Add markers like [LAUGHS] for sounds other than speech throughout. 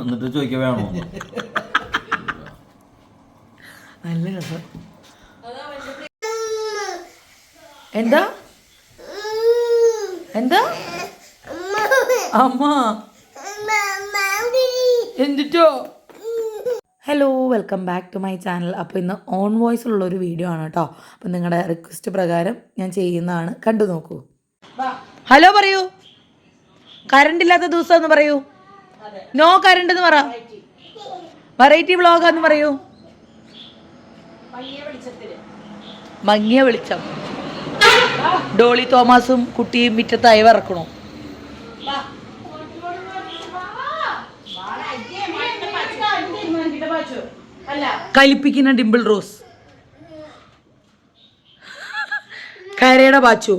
എന്നിട്ട് ചോദിക്ക വേണോ? നല്ല എന്താ? എന്താ? അമ്മ. എന്തിട്ടോ? Hello welcome back to my channel അപ്പോൾ ഇന്ന് ഓൺ വോയിസ് ഉള്ള ഒരു വീഡിയോ ആണ് കേട്ടോ അപ്പം നിങ്ങളുടെ റിക്വസ്റ്റ് പ്രകാരം ഞാൻ ചെയ്യുന്നതാണ്. കണ്ടു നോക്കൂ. ഹലോ പറയൂ. കറണ്ട് ഇല്ലാത്ത ദിവസം എന്ന് പറയൂ നോ കറണ്ട് എന്ന് പറ. വെറൈറ്റി വ്ളോഗ് എന്ന് പറയൂ. മങ്ങിയ വെളിച്ചം. ഡോളി തോമസും കുട്ടിയും മിറ്റത്തായി ഇറക്കണു കലിപ്പിക്കുന്ന ഡിംപിൾ റോസ്. കരയുടെ ബാച്ചു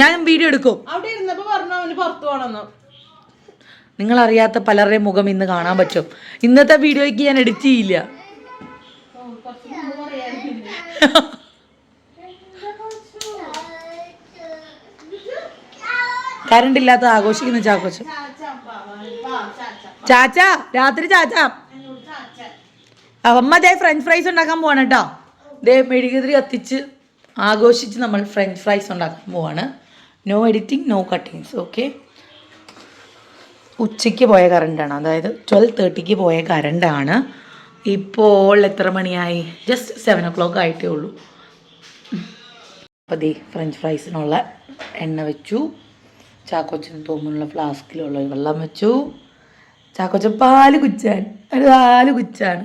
ഞാൻ വീഡിയോ എടുക്കും. അവിടെ ഇരുന്നപ്പോ പറഞ്ഞു അവന് പുറത്തു പോണെന്ന് നിങ്ങൾ അറിയാത്ത പലരുടെയും മുഖം ഇന്ന് കാണാൻ പറ്റും. ഇന്നത്തെ വീഡിയോയ്ക്ക് ഞാൻ എഡിറ്റ് ചെയ്യില്ല. കറണ്ട് ഇല്ലാത്ത ആഘോഷിക്കുന്ന ചാഘോഷം ചാച്ച രാത്രി ചാച്ച. അമ്മ ദേ ഫ്രഞ്ച് ഫ്രൈസ് ഉണ്ടാക്കാൻ പോവാണ് കേട്ടോ. ദേ മെഴുകുതിരി കത്തിച്ച് ആഘോഷിച്ച് നമ്മൾ ഫ്രഞ്ച് ഫ്രൈസ് ഉണ്ടാക്കാൻ പോവാണ്. No editing no cuttings okay ഉച്ചയ്ക്ക് പോയ കറണ്ടാണ് അതായത് ട്വൽവ് തേർട്ടിക്ക് പോയ കറണ്ടാണ് ഇപ്പോൾ എത്ര മണിയായി? ജസ്റ്റ് സെവൻ ഒ ക്ലോക്ക് ആയിട്ടേ ഉള്ളൂ. അപ്പോൾ ദേ ഫ്രഞ്ച് ഫ്രൈസിനുള്ള എണ്ണ വെച്ചു. ചാക്കോച്ചൻ തോമുന്നുള്ള ഫ്ലാസ്കിലുള്ള വെള്ളം വെച്ചു. ചാക്കോച്ചൻ പാൽ കുച്ചാൻ അത് പാൽ കുച്ചാണ്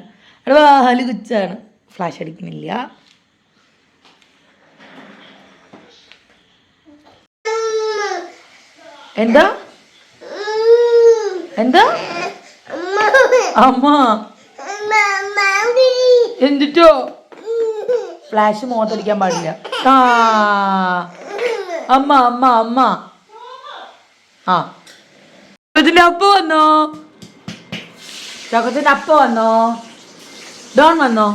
പാൽ കുച്ചാണ്. ഫ്ലാഷ് അടിക്കുന്നില്ല എന്താ? എന്താ? അമ്മ. എന്തിട്ടോ? ഫ്ലാഷ് മുഖത്തടിക്കാൻ പാടില്ല. ആ. അമ്മ അമ്മ അമ്മ. ആ. ഇതിന്റെ അപ്പ വന്നോ? ചക്കത്തിന്റെ അപ്പ വന്നോ? ഡോൺ വന്നോ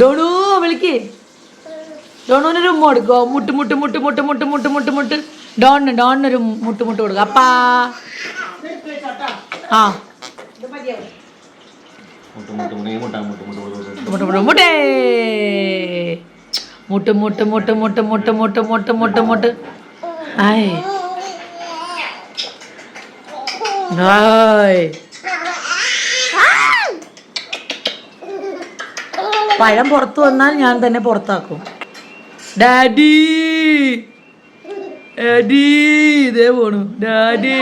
ഡോണു വിളിക്ക് ഡോണുവിനൊരു ഉമ്മ കൊടുക്കോ മുട്ട് മുട്ട് മുട്ട് മുട്ട് മുട്ട് മുട്ട് മുട്ട് മുട്ട് ഡോണിന് ഡോണിനൊരു മുട്ട് മുട്ട് കൊടുക്കുക അപ്പാ ആ മുട്ട് മുട്ട് മുട്ട് മുട്ട മുട്ട് മുട്ട് മുട്ട് മുട്ട് മുട്ട് മുട്ടേ മുട്ട് മുട്ട് മുട്ട് മുട്ട് മുട്ട് മുട്ട് മുട്ട് മുട്ട് മുട്ട് ആയ് ആയ് പഴം പുറത്തു വന്നാൽ ഞാൻ തന്നെ പുറത്താക്കും. ഡാഡി! ഡാഡി! ഇതേ പോണു. ഡാഡി!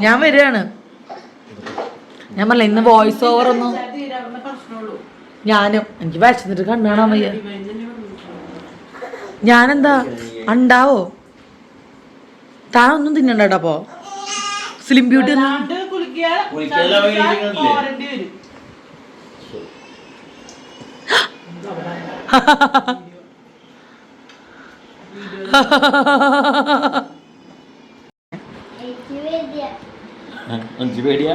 ഞാൻ വരികയാണ്. ഞാൻ പറഞ്ഞ ഇന്ന് വോയിസ് ഓവർ ഒന്നും ഞാനും എനിക്ക് വിശന്നിട്ട് കണ്ണാണോ വയ്യ. ഞാനെന്താ ഉണ്ടാവോ താൻ ഒന്നും തിന്നണ്ട അപ്പോ സ്ലിം ബ്യൂട്ടി ഒന്നും ജിവേഡിയ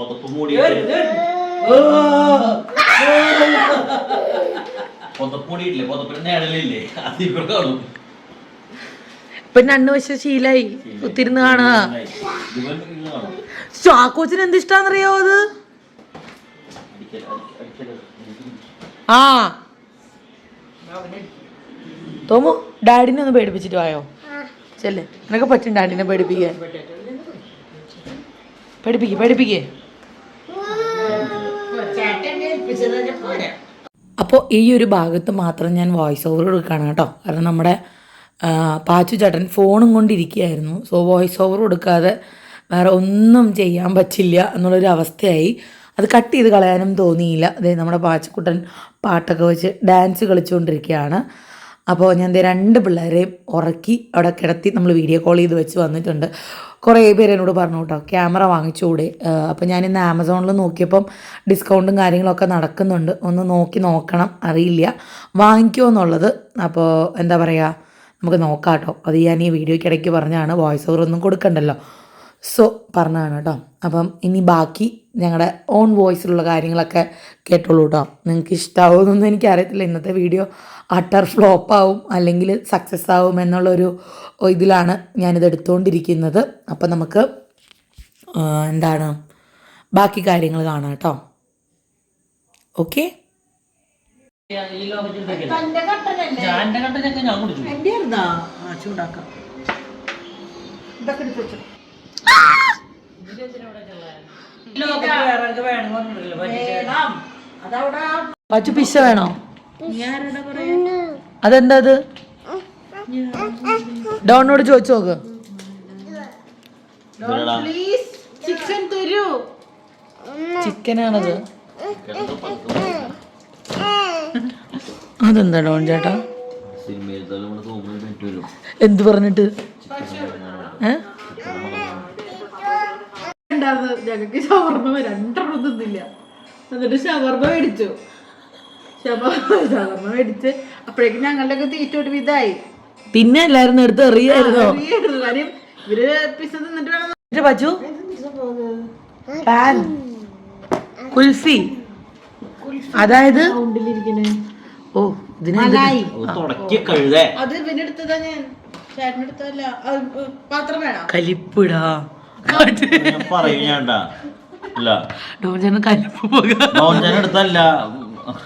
പുതപ്പ് മൂടിയിട്ട് പുതപ്പ് മൂടിയിട്ടില്ലേ പുതപ്പിന് നേടലില്ലേ അതിപ്പോ കാണും. ഇപ്പൊ രണ്ട് വശം ശീലായി. ഒത്തിരുന്ന് കാണുക ചാക്കോച്ചിന് എന്ത് ഇഷ്ടാന്നറിയോ അത്? ആ. തോമു ഡാഡിനെ ഒന്ന് പേടിപ്പിച്ചിട്ട് വായോ? ചെല്ലേ. നിനക്ക് പറ്റും ഡാഡിനെ പേടിപ്പിക്കാൻ. പേടിപ്പിക്കേ പേടിപ്പിക്കേ. അപ്പോൾ ഈ ഒരു ഭാഗത്ത് മാത്രം ഞാൻ വോയിസ് ഓവർ കൊടുക്കുകയാണ് കേട്ടോ. കാരണം നമ്മുടെ പാച്ചു ചേട്ടൻ ഫോണും കൊണ്ടിരിക്കുകയായിരുന്നു സോ വോയിസ് ഓവർ കൊടുക്കാതെ വേറെ ഒന്നും ചെയ്യാൻ പറ്റില്ല എന്നുള്ളൊരു അവസ്ഥയായി. അത് കട്ട് ചെയ്ത് കളയാനും തോന്നിയില്ല. അതെ നമ്മുടെ പാച്ചക്കുട്ടൻ പാട്ടൊക്കെ വെച്ച് ഡാൻസ് കളിച്ചുകൊണ്ടിരിക്കുകയാണ്. അപ്പോൾ ഞാൻ രണ്ട് പിള്ളേരെയും ഉറക്കി അവിടെ കിടത്തി നമ്മൾ വീഡിയോ കോൾ ചെയ്ത് വെച്ച് വന്നിട്ടുണ്ട്. കുറേ പേര് എന്നോട് പറഞ്ഞു കേട്ടോ ക്യാമറ വാങ്ങിച്ചുകൂടെ അപ്പോൾ ഞാൻ ഇന്ന് ആമസോണിൽ നോക്കിയപ്പം ഡിസ്കൗണ്ടും കാര്യങ്ങളൊക്കെ നടക്കുന്നുണ്ട്. ഒന്ന് നോക്കി നോക്കണം അറിയില്ല. വാങ്ങിക്കുമോ എന്നുള്ളത് അപ്പോൾ എന്താ പറയുക നമുക്ക് നോക്കാം കേട്ടോ അത് ഞാൻ ഈ വീഡിയോയ്ക്ക് ഇടയ്ക്ക് പറഞ്ഞാണ് വോയിസ് ഓവർ ഒന്നും കൊടുക്കണ്ടല്ലോ. സോ പറഞ്ഞതാണ് കേട്ടോ. അപ്പം ഇനി ബാക്കി ഞങ്ങളുടെ ഓൺ വോയിസിലുള്ള കാര്യങ്ങളൊക്കെ കേട്ടോളൂ കേട്ടോ. നിങ്ങൾക്ക് ഇഷ്ടമാവുമെന്നൊന്നും എനിക്കറിയത്തില്ല. ഇന്നത്തെ വീഡിയോ അട്ടർ ഫ്ലോപ്പ് ആവും അല്ലെങ്കിൽ സക്സസ് ആവും എന്നുള്ളൊരു ഇതിലാണ് ഞാനിത് എടുത്തുകൊണ്ടിരിക്കുന്നത് അപ്പം നമുക്ക് എന്താണ്? ബാക്കി കാര്യങ്ങൾ കാണാം കേട്ടോ. ഓക്കെ ഈ ലോകത്തിൽ ഞാൻ ഞാൻ കുടിച്ചു ഇതൊക്കെ എടുത്ത് പച്ചു പിശ വേണോ? അതെന്താ അത് ഡോണിനോട് ചോദിച്ചു നോക്ക്. പ്ലീസ് ചിക്കൻ തരൂ ചിക്കനാണത് അതെന്താ ഡോൺ ചേട്ടാ? എന്ത് പറഞ്ഞിട്ട്? ഏ? ഉണ്ടായിരുന്നു ഞങ്ങൾക്ക് ഷവർമ്മ രണ്ടെണ്ണം തിന്നില്ല. എന്നിട്ട് ഷവർമ്മ മേടിച്ചു. ഷവർമ്മ ഷവർമ്മ മേടിച്ച് അപ്പോഴേക്കും ഞങ്ങളുടെ തീറ്റോട്ട് തീറ്റ ഒരു വിധായി പിന്നെ എല്ലാരും എടുത്ത് എറിയായിരുന്നോ. കാര്യം ഇവർ പിസ തിന്നിട്ട് വേണം പച്ചു? പാൻ. കുൽഫി. അതായത്? ഓ ഇതിനെ മലായി. കഴുതേ. അത് ഇവന് ഞാൻ. ചേട്ടൻ എടുത്തതല്ല. പാത്രം വേണം? കലിപ്പിടാ. പറയും ഞാണ്ടാ അല്ല ചേട്ടൻ കലിപ്പ് പോക. നോഞ്ചാൻ എടുത്തല്ല.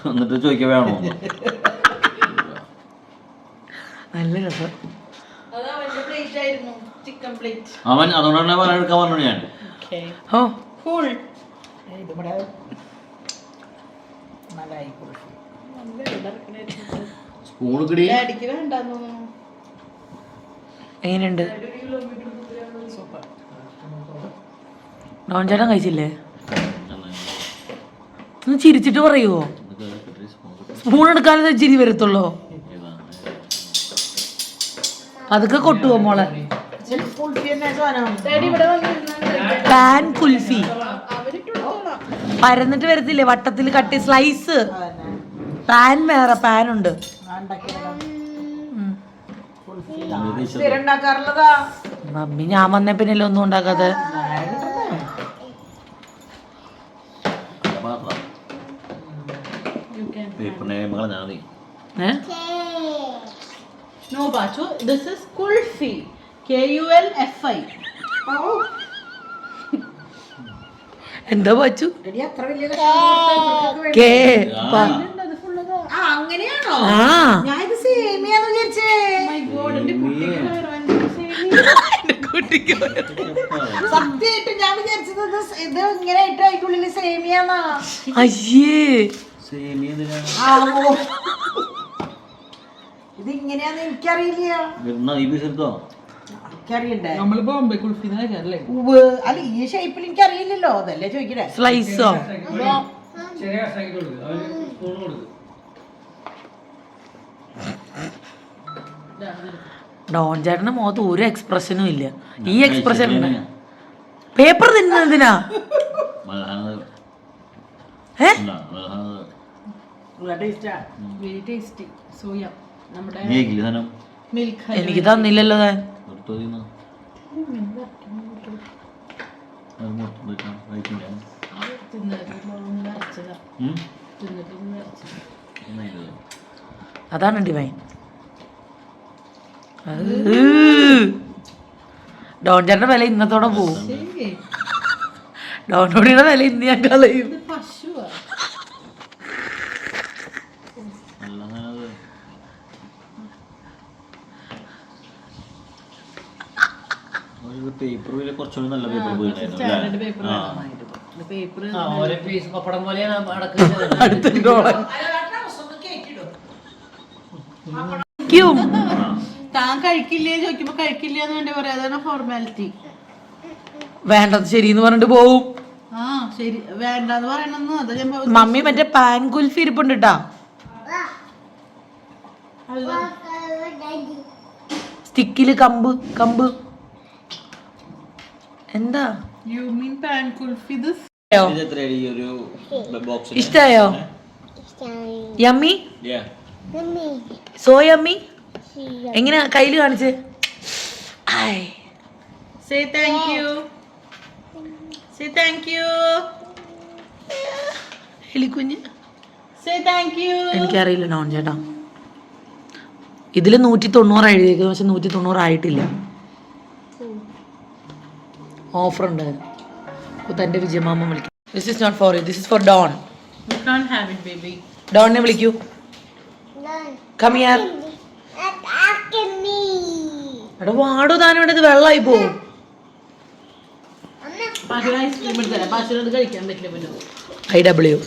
എന്നിട്ട് ചോദിക്കാൻ വേണോ? നല്ല രസം. അത് പ്ലേറ്റ് ആയിരുന്നു ചിക്കൻ പ്ലേറ്റ് അവൻ അതുകൊണ്ടാണ് പറയാൻ എടുക്കാൻ പറഞ്ഞു ഞാൻ. ഓ. കൂൾ ഇതിവിടെ കുൾഫി സ്പൂൺ കിടി എങ്ങനെയുണ്ട്? ഡോൺ ചേട്ടൻ കഴിച്ചില്ലേ ഒന്ന് ചിരിച്ചിട്ട് പറയുവോ? സ്പൂൺ എടുക്കാനേ ചിരി വരത്തുള്ളോ? അതൊക്കെ കൊട്ടുവോ മോളെ? പാൻ കുൽഫി. പരന്നിട്ട് വരത്തില്ലേ? വട്ടത്തിൽ കട്ടി സ്ലൈസ് പാൻ വേറെ പാൻ ഉണ്ട്. ഉണ്ടാക്കാറുള്ളതാ മമ്മി ഞാൻ വന്ന പിന്നല്ലേ ഒന്നും ഉണ്ടാക്കാതെ no Bachu this is kulfi K U L F I എന്താ കേ ആ. അങ്ങനെയാണോ? ആ. ഞാൻ ഇത് സേമിയാന്ന് വിചാരിച്ചേ. മൈ ഗോഡ് എന്റെ കുട്ടിക്ക് [LAUGHS] സത്യമായിട്ട് ഞാൻ വിചാരിച്ചത് ഇത് സ് ഇത് ഇങ്ങനെ ഇട്ട് അതിനുള്ളിൽ സേമിയാന്നാ. അയ്യേ. സേമിയ എന്തിനാണ് ആ, ഓ. ഇത് ഇങ്ങനെയാന്ന് എനിക്കറിയില്ല. വരുന്ന ഈ പീസ് എടുത്തോ? എനിക്കറിയണ്ടേ? നമ്മൾ ബോംബെ കുൾഫിന്ന് കഴിക്കാറില്ലേ ഉവ്വ്. അല്ല ഈ ഷേപ്പിൽ എനിക്കറിയില്ലല്ലോ. അതല്ലേ ചോദിക്കണേ? സ്ലൈസോ ചെറിയ കഷ്ണാക്കി കൊടുക്ക്. അവന് സ്പൂൺ കൊടുക്ക്. ഡോൺ ചേട്ടന്റെ മുഖത്ത് ഒരു എക്സ്പ്രഷനും ഇല്ല. ഈ എക്സ്പ്രഷൻ പേപ്പർ തിന്നുന്നതിനാ മിൽക്ക് എനിക്ക് തന്നില്ലല്ലോ താൻ. അതാണ് തിന്നോ. അത് മൊത്തം വെക്കാം. കഴിക്കില്ല. ഉം? നന്നായില്ലേ? അതാണ് ഡിവൈൻ ഡോൺ ചേട്ടന്റെ വില ഇന്നത്തോടെ പോവും. ഡോണോടിയുടെ വില ഇന്ന് ഞാൻ കളയും. പേപ്പർ കുറച്ചുകൂടി നല്ല പേപ്പർ പേപ്പർ ആ വേണം പേപ്പർ ആ ഓരോ പീസ് പപ്പടം പോലെയാണ് അടക്കുന്നത് അടുത്തിട്ടോളാം താൻ കഴിക്കില്ലേ? ചോദിക്കുമ്പോ കഴിക്കില്ല എന്ന് വേണ്ടി പറയാം. അതാണ് ഫോർമാലിറ്റി വേണ്ടത് ശരിന്ന് പറഞ്ഞിട്ട് പോവും. ആ ശരി. വേണ്ടെന്ന് പറയണെന്ന്. അത് ഞാൻ പ- മമ്മി മറ്റേ പാൻ കുൽഫി ഇരിപ്പുണ്ട് കേട്ടാ അല്ല. സ്റ്റിക്കിൽ കമ്പ് കമ്പ്. എന്താ? You mean paan kulfi this? ഇത് ഈ ഒരു ബോക്സ് ഇഷ്ടായോ? യമ്മി? So yummy? എങ്ങനെയാ കയ്യിൽ കാണിച്ച്? Hi Say thank you. Say thank you. എലിക്കുഞ്ഞ് Say thank you. എനിക്കറിയില്ല നോൺ ചേട്ടാ. ഇതിൽ നൂറ്റി തൊണ്ണൂറ് എഴുതിയേക്കുന്നത് പക്ഷെ നൂറ്റി തൊണ്ണൂറ് ആയിട്ടില്ല. ഓഫർ ഉണ്ട് അപ്പോൾ തന്റെ വിജയമാമ വിളിക്കും. This is not for you this is for Don You can't have it, baby. ഡോണിനെ വിളിക്കൂ. കമിയാർ എടാ വാടോ താനോടെ ഇത് വെള്ളമായി പോവും ഐ ഡബ്ല്യു.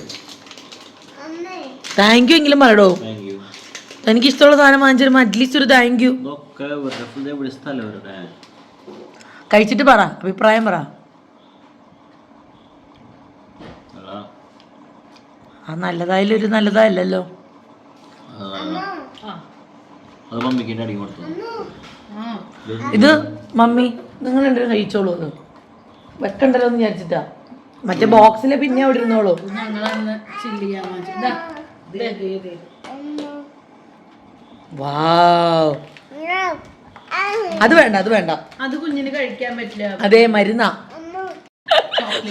താങ്ക് യു എങ്കിലും പറയടോ തനിക്ക് ഇഷ്ടമുള്ള സാധനം വാങ്ങിച്ചു അറ്റ്ലീസ്റ്റ് ഒരു താങ്ക് യു കഴിച്ചിട്ട് പറ അഭിപ്രായം പറ. ആ നല്ലതായാലും ഒരു നല്ലതായല്ലോ അത് മമ്മിക്ക് അടി കൊടുത്തു. ഇത് മമ്മി നിങ്ങൾ രണ്ടുപേരും കഴിച്ചോളൂ അത്. വെക്കണ്ടല്ലോ എന്ന് വിചാരിച്ചിട്ടാ. മറ്റേ ബോക്സിലെ പിന്നെ അവിടെ ഇരുന്നോളൂ. വാവ്. അത് വേണ്ട അത് വേണ്ട. അത് കുഞ്ഞിന് കഴിക്കാൻ പറ്റില്ല. അതേ മരുന്നാ.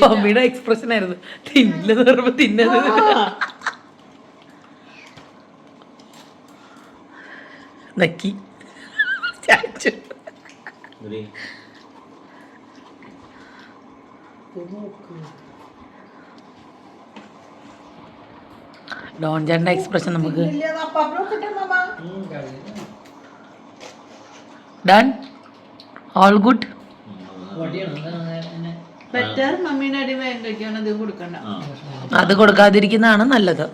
മമ്മിയുടെ എക്സ്പ്രഷൻ ആയിരുന്നു. തിന്നത് തിന്നത് നക്കി. ചാച്ചു. ഒരു ഡോൺ ചേട്ടന്റെ എക്സ്പ്രഷൻ നമുക്ക് ഡൺ ഓൾ ഗുഡ് അത് കൊടുക്കണ്ട. അത് കൊടുക്കാതിരിക്കുന്നതാണ് നല്ലത്.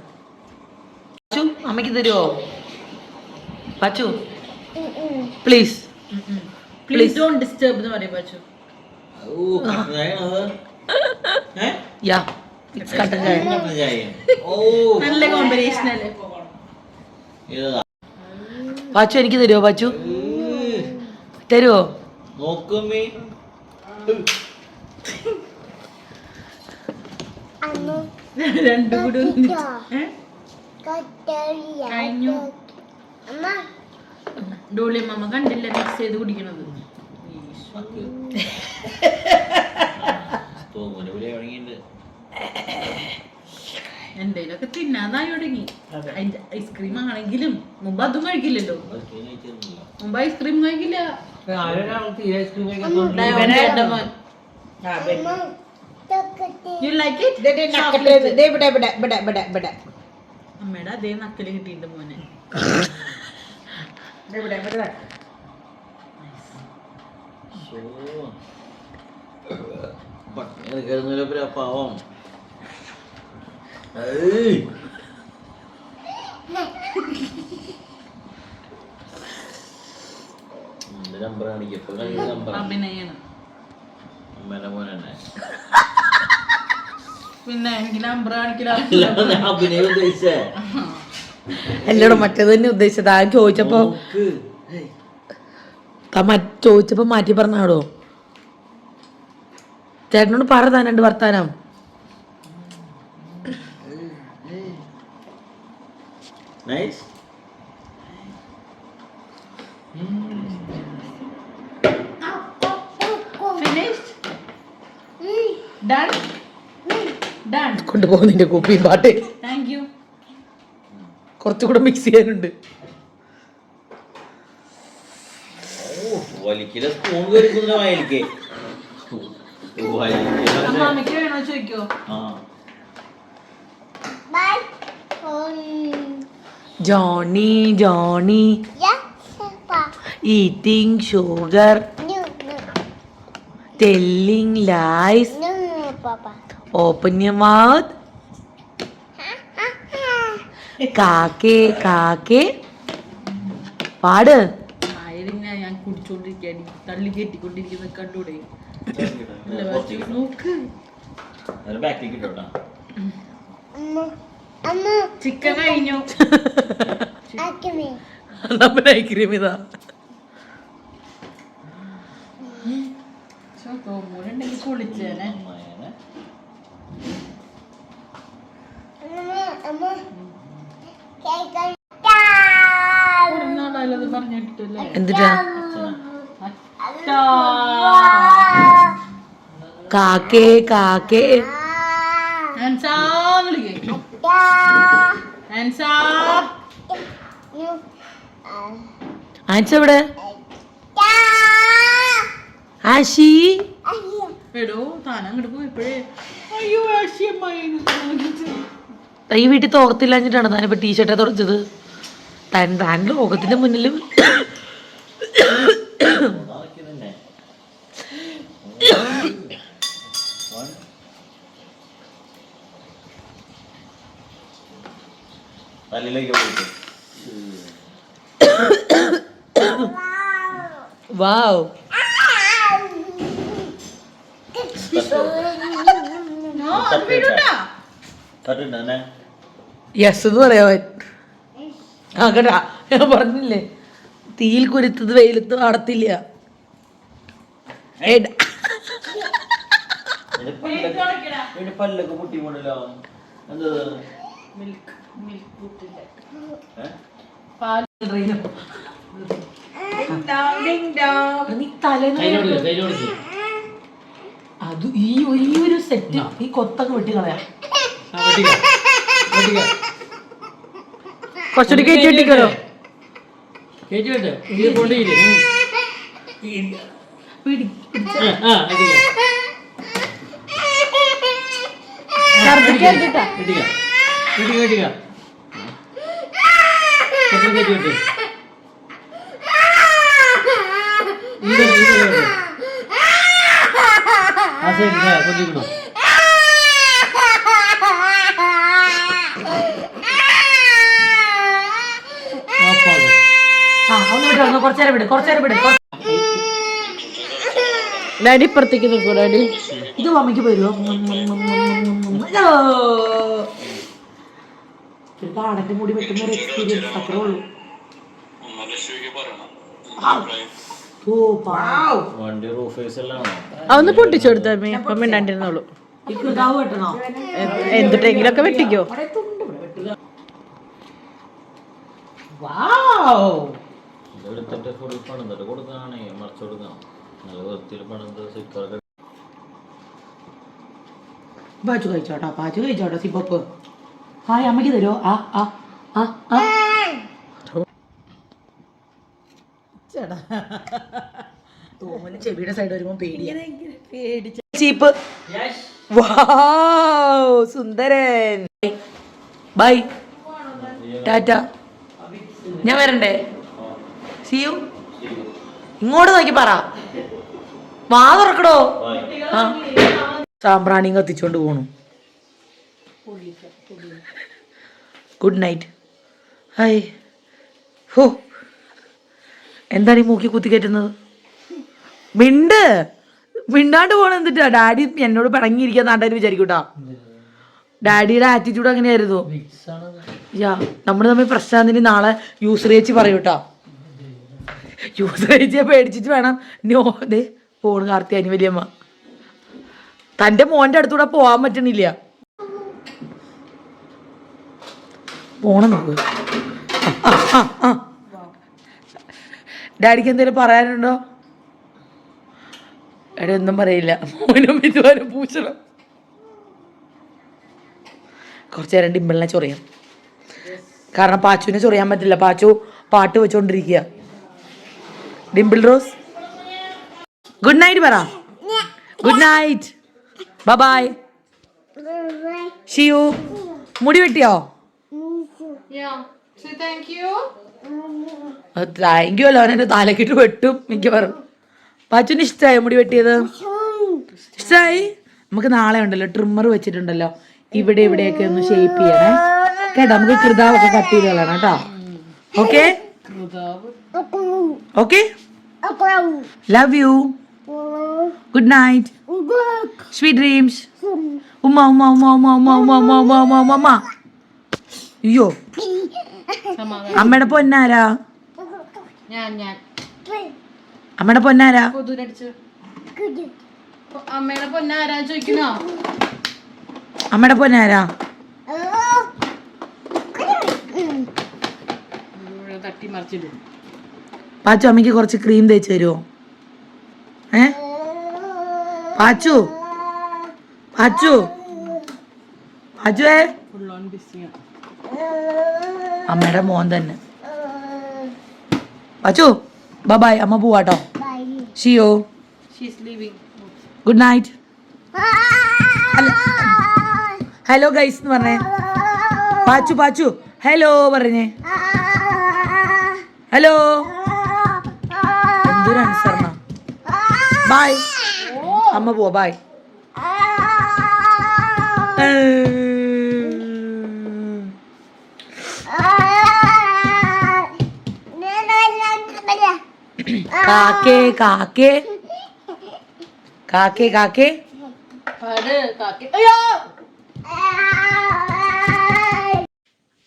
അമ്മയ്ക്ക് തരുമോ Pachu. Please please don't disturb എന്ന് പറയും പച്ചു. യാ ഇറ്റ്സ് കട്ടൻ ചായ. ഓ നല്ല കോമ്പിനേഷൻ അല്ലേ? പച്ചു എനിക്ക് തരുമോ പച്ചു? തരുമോ രണ്ടു [LAUGHS] രണ്ടും കൂടി? കഴിഞ്ഞു. ഡോളി മമ്മ കണ്ടില്ല മിക്സ് ചെയ്ത് കുടിക്കണത്. ഇവിടെ എന്തേലൊക്കെ തിന്നാതായി തുടങ്ങി. അതിന്റെ ഐസ്ക്രീം ആണെങ്കിലും മുമ്പ് അതും കഴിക്കില്ലല്ലോ. മുമ്പ് ഐസ്ക്രീം കഴിക്കില്ല. യു ലൈക്ക് ഇറ്റ് ഇവിടെ ഇവിടെ ഇവിടെ ലൈക്ക് ഇറ്റ് അമ്മയുടെ അതേ നക്കൽ കിട്ടിയിട്ട് മോനെ. കിടന്നൊരു പാവം. നമ്പർ കാണിക്കും. അഭിനയാണ് അമ്മേടെ മോനെ തന്നെ പിന്നെ എനിക്ക് നമ്പർ കാണിക്കില്ല അഭിനയം ഉദ്ദേശിച്ചേ. എല്ലാടും മറ്റേത് തന്നെ ഉദ്ദേശിച്ചത്. ആ ചോദിച്ചപ്പോ. ചോദിച്ചപ്പോ മാറ്റി പറഞ്ഞാടോ? ചേട്ടനോട് പറ താൻ രണ്ട് വർത്താനം. നൈസ് ഡൺ കൊണ്ടുപോകുന്നതിന്റെ കുപ്പിയും പാട്ട്. താങ്ക് യു കുറച്ചുകൂടെ മിക്സ് ചെയ്യാനുണ്ട്. ഓ വലിക്കല സ്പൂൺ ആ. Johnny Johnny. Eating sugar telling lies open your mouth കാക്കേ കാക്കേ. പാട്. ഞാൻ കുടിച്ചോണ്ടിരിക്കാണ് തള്ളി കെട്ടിക്കൊണ്ടിരിക്കുന്ന കണ്ടൂടെ? നോക്ക്. ചിക്കൻ കഴിഞ്ഞു. [LAUGHS] നമ്മുടെ ഇതാ. മോനുണ്ടെങ്കിൽ പൊളിച്ചേനെ അങ്ങനെ ഒരു നാളായാലും പറഞ്ഞിട്ടില്ലേ എന്തിട്ടാ? കാക്കേ കാക്കേ. ആൻസാ എവിടെ? ആശി. എടോ താനങ്ങോട്ട് പോയി അയ്യോ ആശയമായി ഈ വീട്ടിൽ തോർത്തില്ലാഞ്ഞിട്ടാണ് താനിപ്പോ ടീഷർട്ടെ തുറച്ചത്? താൻ താൻ ലോകത്തിന്റെ മുന്നിൽ വാവ്. തട്ടുണ്ട് തന്നെ യെസ് എന്ന് പറയാൻ ആ കേട്ടാ. ഞാൻ പറഞ്ഞില്ലേ? തീയിൽ കുരുത്തത് വെയിലത്ത് നടത്തില്ല. അത് ഈ ഒരു സെറ്റ് ഈ കൊത്തൊക്കെ വെട്ടി കുറച്ചുകൂടി കയറ്റി വെട്ടിക്കോ കയറ്റി വെട്ടെ ഇത് കൊണ്ടില്ലേ പിടി ആ ശരി ഛർദ്ദിക്കാൻ കേട്ടാ വെട്ടിക്ക വെട്ടിക്ക വെട്ടിക്ക കുറച്ച് കയറ്റി വെട്ടെ ഇത് ഇത് വെട്ടെ ആ സൈഡ് കൊണ്ടിരിക്കണോ ഓപ്പാണ് ആ ഒന്ന് വിട്ടോ ഒന്ന് കുറച്ചേരം വിട് കുറച്ചേരം വിട് കുറ- ഡാഡി ഇപ്പുറത്തേക്ക് നിൽക്കൂ ഡാഡി. ഇത് മമ്മിക്ക് വരുമോ ഒരു പാടന്റെ മുടി വെട്ടുന്ന ഒരു എക്സ്പീരിയൻസ് അത്രേ ഉള്ളൂ. അതൊന്ന് പൊട്ടിച്ചെടുത്താ മിണ്ടാണ്ടിരുന്നോളൂ. എന്തിട്ടെങ്കിലൊക്കെ വെട്ടിക്കോ. വാവ് എടുത്തിട്ട് ഫുൾ പണിതിട്ട് കൊടുക്കാണേ മറിച്ച് കൊടുക്കണം. നല്ല വൃത്തിയിൽ പണിത് സിക്കറൊക്കെ പാച്ചു കഴിച്ചോട്ടോ പാച്ചു കഴിച്ചോട്ടോ സിബപ്പ്. ഹായ് അമ്മയ്ക്ക് തരുമോ ആ ആ ആ ആ. ചേട്ടാ. തോമന് ചെവിയുടെ സൈഡ് വരുമ്പോ പേടിയാ. ചീപ്പ്. വാവ് സുന്ദരൻ. ബൈ ടാറ്റ ഞാൻ വരണ്ടേ? സിയു ഇങ്ങോട്ട് നോക്കി പറ. വാ തുറക്കടോ. ആ. സാമ്പ്രാണിയും കത്തിച്ചോണ്ട് പോണു. Good night hi. ഹോ. എന്താണ് ഈ മൂക്കി കുത്തി കയറ്റുന്നത്? മിണ്ട്. മിണ്ടാണ്ട് പോണ എന്തിട്ടാ? ഡാഡി എന്നോട് പിണങ്ങിയിരിക്കാൻ നാട്ടുകാർ വിചാരിക്കൂട്ടാ. ഡാഡിയുടെ ആറ്റിറ്റ്യൂഡ് അങ്ങനെയായിരുന്നു. യാ നമ്മൾ തമ്മിൽ പ്രശ്നം നാളെ യൂസർ ചേച്ചി പറയൂട്ടാ. ചേച്ചിയെ പേടിച്ചിട്ട് വേണം. നോ ദേ കാർത്തി കാർത്തിയാനി വലിയമ്മ. തന്റെ മോന്റെ അടുത്തൂടെ പോകാൻ പറ്റണില്ല. പോണം നോക്ക്. ഡാഡിക്ക് എന്തെങ്കിലും പറയാനുണ്ടോ? എടാ ഒന്നും പറയില്ല. മോനും ഇതുവരെ പൂച്ചണം കുറച്ച് നേരം ഡിമ്പിളിനെ ചൊറിയാം. കാരണം പാച്ചുവിനെ ചൊറിയാൻ പറ്റില്ല. പാച്ചു പാട്ട് വെച്ചോണ്ടിരിക്കുക ഡിംപിൾ റോസ് ഗുഡ് നൈറ്റ് പറ ഗുഡ് നൈറ്റ് ബബായ് ഷിയു മുടി വെട്ടിയോ? താങ്ക് യു അല്ലോ. അവനെ തലക്കിട്ട് വെട്ടും മിക്കവാറും. പാച്ചുവിന് ഇഷ്ടമായി മുടി വെട്ടിയത്? ഇഷ്ടമായി നമുക്ക് നാളെ ഉണ്ടല്ലോ. ട്രിമ്മർ വെച്ചിട്ടുണ്ടല്ലോ. ഇവിടെ ഇവിടെയൊക്കെ ഒന്ന് ഷേപ്പ് ചെയ്യണേ. കേട്ടോ നമുക്ക് കൃതാവൊക്കെ കട്ട് ചെയ്ത് കളയണം കേട്ടോ. Okay okay love you good night sweet dreams ഉമ്മ ഉമ്മ ഉമ്മ ഉമ്മ ഉമ്മ ഉമ്മ ഉമ്മ ഉമ്മ ഉമ്മ ഉമ്മ ഉമ്മ അയ്യോ അമ്മയുടെ പൊന്നാരാ ഞാൻ ഞാൻ അമ്മയുടെ പൊന്നാരാ അമ്മയുടെ പൊന്നാരാ ചോദിക്കുന്നോ അമ്മയുടെ പൊന്നാരാ തട്ടി മറിച്ചിടും പാച്ചു അമ്മയ്ക്ക് കുറച്ച് ക്രീം തേച്ച് തരുമോ ഏ? പാച്ചു പാച്ചു പാച്ചുവേ. അമ്മയുടെ മോൻ തന്നെ. പാച്ചു ബബായ് അമ്മ പോവാട്ടോ. Shiyo she's leaving good night hello guys എന്ന് പറഞ്ഞേ. പാച്ചു പാച്ചു. ഹലോ പറഞ്ഞേ. ഹലോ എന്തൊരു അനുസരണ ബൈ അമ്മ പോവാ ബൈ കാക്കേ കാക്കേ. കാക്കേ കാക്കേ.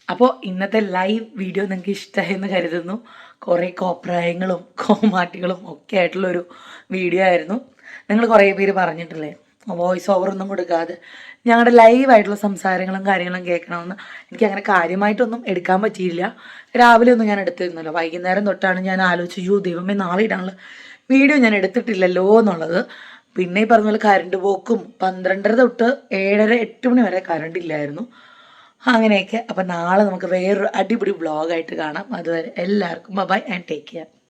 അപ്പോൾ ഇന്നത്തെ ലൈവ് വീഡിയോ നിങ്ങൾക്ക് ഇഷ്ടമായെന്ന് കരുതുന്നു. കുറേ കോപ്രായങ്ങളും കോമാട്ടികളും ഒക്കെ ആയിട്ടുള്ളൊരു വീഡിയോ ആയിരുന്നു. നിങ്ങൾ കുറേ പേര് പറഞ്ഞിട്ടില്ലേ? വോയിസ് ഓവർ ഒന്നും കൊടുക്കാതെ ഞങ്ങളുടെ ലൈവായിട്ടുള്ള സംസാരങ്ങളും കാര്യങ്ങളും കേൾക്കണമെന്ന് എനിക്ക് അങ്ങനെ കാര്യമായിട്ടൊന്നും എടുക്കാൻ പറ്റിയില്ല. രാവിലെ ഒന്നും ഞാൻ എടുത്തിരുന്നല്ലോ. വൈകുന്നേരം തൊട്ടാണ് ഞാൻ ആലോചിച്ചു യു ദൈവമേ നാളെ ഇടാനുള്ള വീഡിയോ ഞാൻ എടുത്തിട്ടില്ലല്ലോ എന്നുള്ളത്. പിന്നെ ഈ പറഞ്ഞ പോലെ കറണ്ട് പോക്കും പന്ത്രണ്ടര തൊട്ട് ഏഴര എട്ട് മണി വരെ കറണ്ട് ഇല്ലായിരുന്നു. അങ്ങനെയൊക്കെ. അപ്പം നാളെ നമുക്ക് വേറൊരു അടിപൊളി വ്ളോഗായിട്ട് കാണാം. അതുവരെ എല്ലാവർക്കും ബൈ ആൻഡ് ടേക്ക് കെയർ